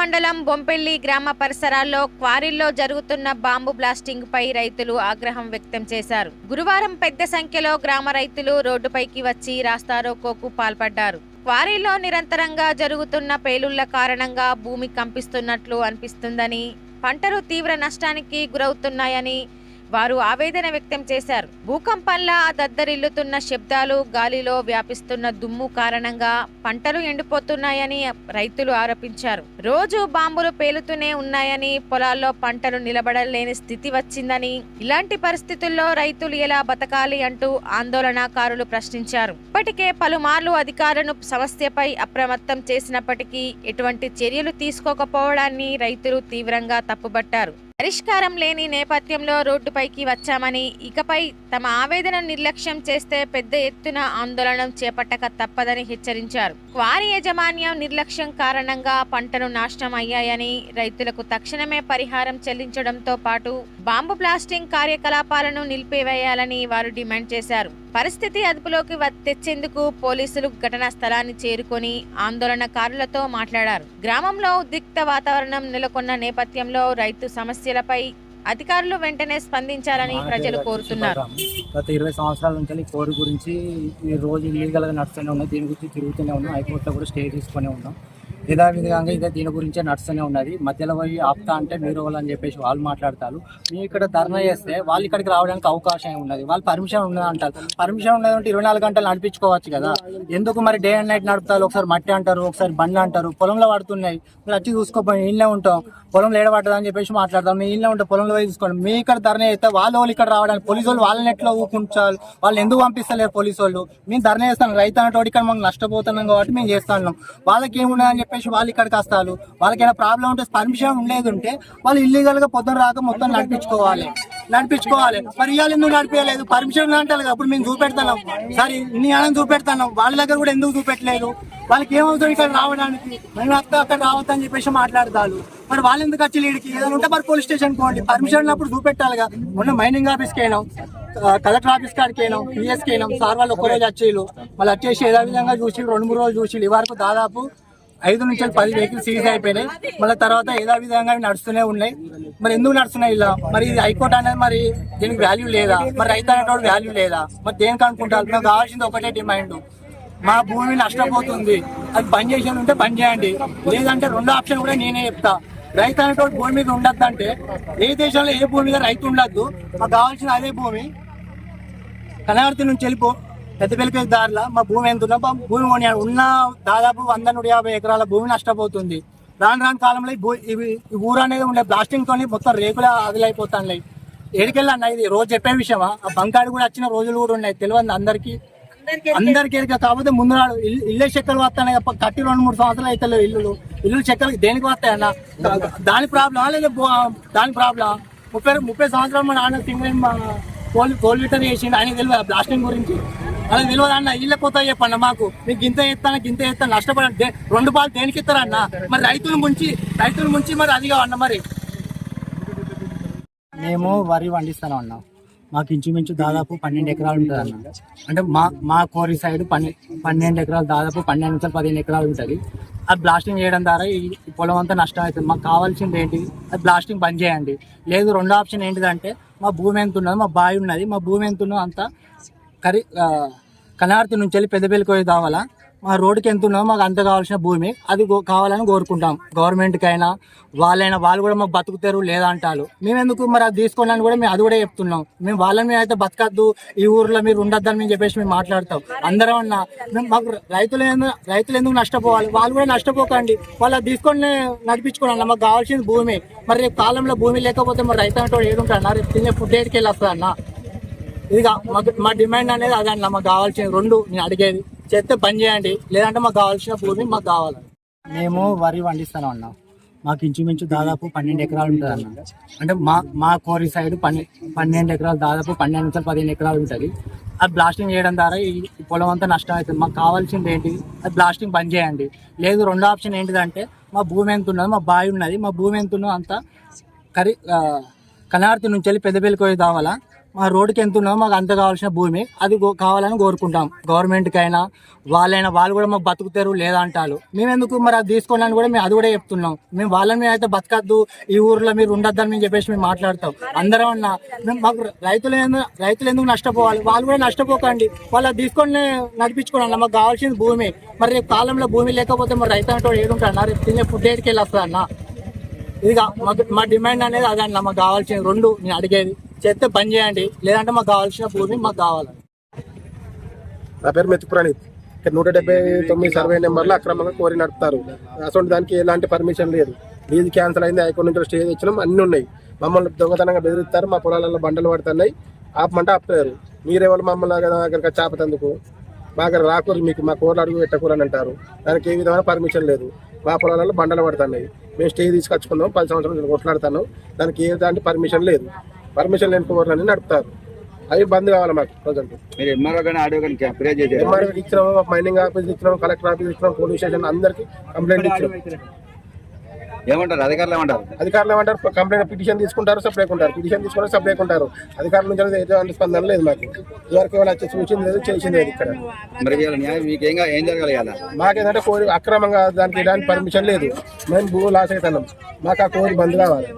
మండలం బొంపెల్లి గ్రామ పరిసరాల్లో క్వారీల్లో జరుగుతున్న బాంబు బ్లాస్టింగ్ పై రైతులు ఆగ్రహం వ్యక్తం చేశారు. గురువారం పెద్ద సంఖ్యలో గ్రామ రైతులు రోడ్డుపైకి వచ్చి రాస్తారోకోకు పాల్పడ్డారు. క్వారీలో నిరంతరంగా జరుగుతున్న పేలుళ్ళ కారణంగా భూమి కంపిస్తున్నట్లు అనిపిస్తుందని పంటలు తీవ్ర నష్టానికి గురవుతున్నాయని వారు ఆవేదన వ్యక్తం చేశారు. భూకంపంలా దద్దరిల్లుతున్న శబ్దాలు గాలిలో వ్యాపిస్తున్న దుమ్ము కారణంగా పంటలు ఎండిపోతున్నాయని రైతులు ఆరోపించారు. రోజు బాంబులు పేలుతూనే ఉన్నాయని పొలాల్లో పంటలు నిలబడలేని స్థితి వచ్చిందని ఇలాంటి పరిస్థితుల్లో రైతులు ఎలా బతకాలి అంటూ ఆందోళనకారులు ప్రశ్నించారు. ఇప్పటికే పలుమార్లు అధికారులను సమస్యపై అప్రమత్తం చేసినప్పటికీ ఎటువంటి చర్యలు తీసుకోకపోవడాన్ని రైతులు తీవ్రంగా తప్పుబట్టారు. పరిష్కారం లేని నేపథ్యంలో రోడ్డుపైకి వచ్చామని ఇకపై తమ ఆవేదన నిర్లక్ష్యం చేస్తే పెద్ద ఎత్తున ఆందోళన చేపట్టక తప్పదని హెచ్చరించారు. క్వారీ యాజమాన్యం నిర్లక్ష్యం కారణంగా పంటలు నాశనం అయ్యాయని రైతులకు తక్షణమే పరిహారం చెల్లించడంతో పాటు బాంబు బ్లాస్టింగ్ కార్యకలాపాలను నిలిపివేయాలని వారు డిమాండ్ చేశారు. పరిస్థితి అదుపులోకి తెచ్చేందుకు పోలీసులు ఘటనా స్థలాన్ని చేరుకొని ఆందోళనకారులతో మాట్లాడారు. గ్రామంలో ఉద్రిక్త వాతావరణం నెలకొన్న నేపథ్యంలో రైతు సమస్యలపై అధికారులు వెంటనే స్పందించాలని ప్రజలు కోరుతున్నారు. గత ఇరవై సంవత్సరాల నుంచి కోరి గురించి ఈ రోజు ఇల్లీగల్గా నడుస్తూనే ఉన్నాం. దీని గురించి తిరుగుతూనే ఉన్నాం. హైకోర్టులో కూడా స్టే తీసుకునే ఉన్నాం. యథావిధంగా ఇదే దీని గురించే నడుస్తూనే ఉన్నది. మధ్యలో పోయి ఆపుతా అంటే మీరు వాళ్ళు అని చెప్పేసి వాళ్ళు మాట్లాడతారు. మేము ఇక్కడ ధర్నా చేస్తే వాళ్ళు ఇక్కడికి రావడానికి అవకాశం ఉన్నది. వాళ్ళు పర్మిషన్ ఉన్నది అంటారు. పర్మిషన్ ఉన్నదంటే ఇరవై నాలుగు గంటలు నడిపించుకోవచ్చు కదా. ఎందుకు మరి డే అండ్ నైట్ నడుపుతారు? ఒకసారి మట్టి అంటారు ఒకసారి బండి అంటారు. పొలంలో పడుతున్నాయి. మీరు వచ్చి చూసుకోపోయి ఇళ్ళే ఉంటాం. పొలంలో ఏడబడ్డదా అని చెప్పేసి మాట్లాడతాం. మీ ఇళ్ళే ఉంటాం పొలంలో పోయి చూసుకోండి. మీ ఇక్కడ ధర్నా చేస్తే వాళ్ళ వాళ్ళు ఇక్కడ రావడానికి పోలీసు వాళ్ళు వాళ్ళని ఎట్లా ఊకుంటారు వాళ్ళు ఎందుకు పంపిస్తలేరు పోలీసు వాళ్ళు మేము ధర్నా చేస్తాం. రైతు అనేటోడు ఇక్కడ మనం నష్టపోతున్నాం కాబట్టి మేము చేస్తున్నాం వాళ్ళకి ఏమున్నదని చెప్పేసి వాళ్ళు ఇక్కడికి వస్తారు. వాళ్ళకి ఏమైనా ప్రాబ్లం ఉంటే పర్మిషన్ ఉండేది ఉంటే వాళ్ళు ఇల్లీగల్గా పొద్దున రాక మొత్తం నడిపించుకోవాలి. నడిపించుకోవాలి. మరి ఇవాళ ఎందుకు నడిపించలేదు? పర్మిషన్ అంటారు అప్పుడు మేము చూపెడతాం. సరే ఇన్ని ఆనందం చూపెడతాం. వాళ్ళ దగ్గర కూడా ఎందుకు చూపెట్టలేదు? వాళ్ళకి ఏమవుతుంది ఇక్కడ రావడానికి? మేము అక్కడ అక్కడ రావద్దని చెప్పేసి మాట్లాడతారు. మరి వాళ్ళు ఎందుకు వచ్చి లీడికి ఏదైనా ఉంటే మరి పోలీస్ స్టేషన్ పోండి. పర్మిషన్ ఉన్నప్పుడు చూపెట్టాలిగా మొన్న మైనింగ్ ఆఫీస్కి అయినాం కలెక్టర్ ఆఫీస్ కాడికి అయినాం పిఎస్కి అయినాం సార్ వాళ్ళు ఒక్కరోజు వచ్చేళ్ళు. మళ్ళీ వచ్చేసి ఏదో విధంగా చూసి రెండు మూడు రోజులు చూసి వరకు దాదాపు ఐదు నుంచి పది వెహికల్ సీజ్ అయిపోయినాయి. మళ్ళీ తర్వాత ఏదో విధంగా నడుస్తూనే ఉన్నాయి. మరి ఎందుకు నడుస్తున్నాయి ఇలా? మరి ఇది హైకోర్టు అనేది మరి దీనికి వాల్యూ లేదా? మరి రైతు అనేటువంటి వాల్యూ లేదా? మరి దేనికి అనుకుంటారు? నాకు కావాల్సింది ఒకటే డిమాండ్ మా భూమి నష్టపోతుంది. అది బంద్ చేసి ఉంటే బంద్ చేయండి. లేదంటే రెండో ఆప్షన్ కూడా నేనే చెప్తా. రైతు అనేటువంటి భూమి మీద ఉండద్దు అంటే ఏ దేశంలో ఏ భూమి మీద రైతు ఉండద్దు. మాకు కావాల్సిన అదే భూమి. కనగర్తి నుంచి వెళ్ళిపో పెద్దపల్లికి దారిలో మా భూమి ఎంత ఉన్నా భూమి కొని ఉన్న దాదాపు వంద నూట యాభై ఎకరాల భూమి నష్టపోతుంది. రాను రాను కాలంలో ఇవి ఈ ఊరు అనేది ఉండే ప్లాస్టింగ్ తోని మొత్తం రేకుల ఆదిలైపోతాయి ఏడికెళ్ళి ఇది? రోజు చెప్పే విషయమా? ఆ బంకాడు కూడా వచ్చిన రోజులు కూడా ఉన్నాయి తెలియదు అందరికీ? అందరికి ఎరిక కాకపోతే ముందు నాడు ఇల్లు- ఇల్లే చెక్కలు వస్తాయి కట్టి రెండు మూడు సంవత్సరాలు అయితే ఇల్లు ఇల్లు చెక్కలు దేనికి వస్తాయన్న దాని ప్రాబ్లం లేదా దాని ప్రాబ్లం ముప్పై ముప్పై సంవత్సరాలు మా నాన్న సింగిల్ కోల్ కోల్ లీటర్ చేసిండు ఆయన తెలియదు బ్లాస్టింగ్ గురించి? అలా తెలియదు అన్న. ఇళ్ళ కొత్త చెప్పండి మాకు. మీకు ఇంత ఎత్తాను ఇంత ఎత్తాను? నష్టపడండి రెండు పాలు దేనికి ఇస్తారన్న మరి రైతుల ముంచి రైతుల ముంచి మరి అది కావన్న మరి. మేము వరి పండిస్తాను అన్న. మాకు ఇంచుమించు దాదాపు పన్నెండు ఎకరాలు ఉంటుంది అన్న. అంటే మా మా కోరి సైడ్ పన్నె పన్నెండు ఎకరాలు దాదాపు పన్నెండు నుంచి పదిహేను ఎకరాలు ఉంటుంది. అది బ్లాస్టింగ్ చేయడం ద్వారా ఈ ఈ పొలం అంతా నష్టం అవుతుంది. మాకు కావాల్సింది ఏంటి? అది బ్లాస్టింగ్ బంద్ చేయండి. లేదు రెండో ఆప్షన్ ఏంటిదంటే మా భూమి ఎంత ఉన్నది మా బావి ఉన్నది మా భూమి ఎంత ఉన్నదో అంతా కరి కనార్తి నుంచి వెళ్ళి పెద్దపల్లికి పోయి కావాలా మా రోడ్డుకి ఎంత ఉన్నదో మాకు అంత కావాల్సిన భూమి అది కావాలని కోరుకుంటాం. గవర్నమెంట్కి అయినా వాళ్ళైనా వాళ్ళు కూడా మాకు బతుకుతారు లేదా అంటారు. మేము ఎందుకు మరి అది తీసుకోవాలని కూడా మేము అది కూడా చెప్తున్నాం. మేము వాళ్ళని మేము అయితే బతకద్దు ఈ ఊర్లో మీరు ఉండొద్దని మేము చెప్పేసి మేము మాట్లాడతాం. అందరం అన్నా మేము మాకు రైతులు రైతులు ఎందుకు నష్టపోవాలి? వాళ్ళు కూడా నష్టపోకండి. వాళ్ళు అది తీసుకొని నడిపించుకోండి మాకు కావాల్సింది భూమి. మరి రేపు కాలంలో భూమి లేకపోతే మరి రైతు అంటే ఏడుంటాడు రేపు తినే ఫుడ్ ఏడికి వెళ్ళి వస్తుంది అన్న. ఇదిగా మాకు మా డిమాండ్ అనేది అదండి మాకు కావాల్సిన రెండు నేను అడిగేది. చేస్తే పని చేయండి లేదంటే మాకు కావాల్సిన భూమి మాకు కావాలి. మేము వరి పండిస్తాను అన్న. మాకు ఇంచుమించు దాదాపు పన్నెండు ఎకరాలు ఉంటుంది అన్న. అంటే మా మా కోరి సైడ్ పన్నె పన్నెండు ఎకరాలు దాదాపు పన్నెండు నుంచి పదిహేను ఎకరాలు ఉంటుంది. అది బ్లాస్టింగ్ చేయడం ద్వారా ఈ పొలం అంతా నష్టం అవుతుంది. మాకు కావాల్సింది ఏంటి? అది బ్లాస్టింగ్ బంద్ చేయండి. లేదు రెండో ఆప్షన్ ఏంటిదంటే మా భూమి ఎంత ఉన్నది మా బావి ఉన్నది మా భూమి ఎంత ఉన్నదో అంతా కరి కనార్తి నుంచి వెళ్ళి పెద్దపల్లికి పోయి కావాలా మా రోడ్డుకి ఎంత ఉన్నదో మాకు అంత కావాల్సిన భూమి. అది కావాలని కోరుకుంటాం. గవర్నమెంట్కి అయినా వాళ్ళైనా వాళ్ళు కూడా మాకు బతుకుతారు లేదా అంటారు మేము ఎందుకు మరి అది తీసుకోవాలని కూడా మేము అది కూడా చెప్తున్నాం. మేము వాళ్ళని అయితే బతకద్దు. ఈ ఊర్లో మీరు ఉండొద్దని మేము చెప్పేసి మేము మాట్లాడతాం. అందరం అన్నా మేము మాకు రైతులు రైతులు ఎందుకు నష్టపోవాలి? వాళ్ళు కూడా నష్టపోకండి. వాళ్ళు అది తీసుకొని నడిపించుకోండి మాకు కావాల్సింది భూమి. మరి రేపు కాలంలో భూమి లేకపోతే మరి రైతు అంటే ఏడుంటాడు రేపు తినే ఫుడ్ ఏడికి వెళ్ళి వస్తుంది అన్న. ఇది మాకు మా డిమాండ్ అనేది అదన్న మాకు కావాల్సిన రెండు. నేను అడిగేది. చేస్తే పని చేయండి. లేదంటే మాకు కావాల్సిన భూమి మాకు కావాలి. నా పేరు మెతుకు ప్రణీత్. ఇక్కడ నూట డెబ్బై తొమ్మిది సర్వే నెంబర్లో అక్రమంగా కోరి నడుపుతారు. అసలు దానికి ఎలాంటి పర్మిషన్ లేదు. లీజ్ క్యాన్సిల్ అయింది హైకోర్టు నుంచి స్టే తెచ్చినాం అన్ని ఉన్నాయి. మమ్మల్ని దొంగతనంగా బెదిరిస్తారు మా పొలాలలో బండలు పడుతున్నాయి. ఆపమంటే ఆపుతారు. మీరెవరు మమ్మల్ని దగ్గర చాపతందుకు మా దగ్గర రాకూరు మీకు మా కూరలు అడుగు పెట్టకూరు అని అంటారు. దానికి ఏ విధమైన పర్మిషన్ లేదు. మా పొలాలలో బండలు పడుతున్నాయి. మేము స్టే తీసుకొచ్చుకున్నాం పది సంవత్సరాలు కొట్లాడుతాను దానికి ఏ దాంట్లో పర్మిషన్ లేదు. పర్మిషన్ లేని కూరలని నడుపుతారు. అవి బంద్ కావాలి మాకు ప్రజెంట్. మీరు ఎంఆర్ఓ కానీ ఆడియో కానీ ఫిర్యాదు చేశారు? ఎంఆర్ఓ ఇచ్చినాము మైనింగ్ ఆఫీస్ ఇచ్చినాం కలెక్టర్ ఆఫీస్ ఇచ్చినాం పోలీస్ స్టేషన్ అందరికి కంప్లైంట్ ఇచ్చినాం ఏమంటారు? అధికారులు ఏమంటారు? అధికారులు ఏమంటారు? కంప్లైంట్ పిటిషన్ తీసుకుంటారు సపరేట్ ఉంటారు పిటిషన్ తీసుకుంటారు సపరేట్ ఉంటారు అధికారుల నుంచి ఎటువంటి స్పందన లేదు మాకు. ఇదివరకు వాళ్ళు వచ్చి చూసింది లేదు చేసింది లేదు ఇక్కడ. మరి మీకు ఏం ఏం మాకేంటంటే కోరి అక్రమంగా దానికి ఎలాంటి పర్మిషన్ లేదు. మేము భూ లాస్ అవుతున్నాం మాకు ఆ కోరి బంద్ కావాలి.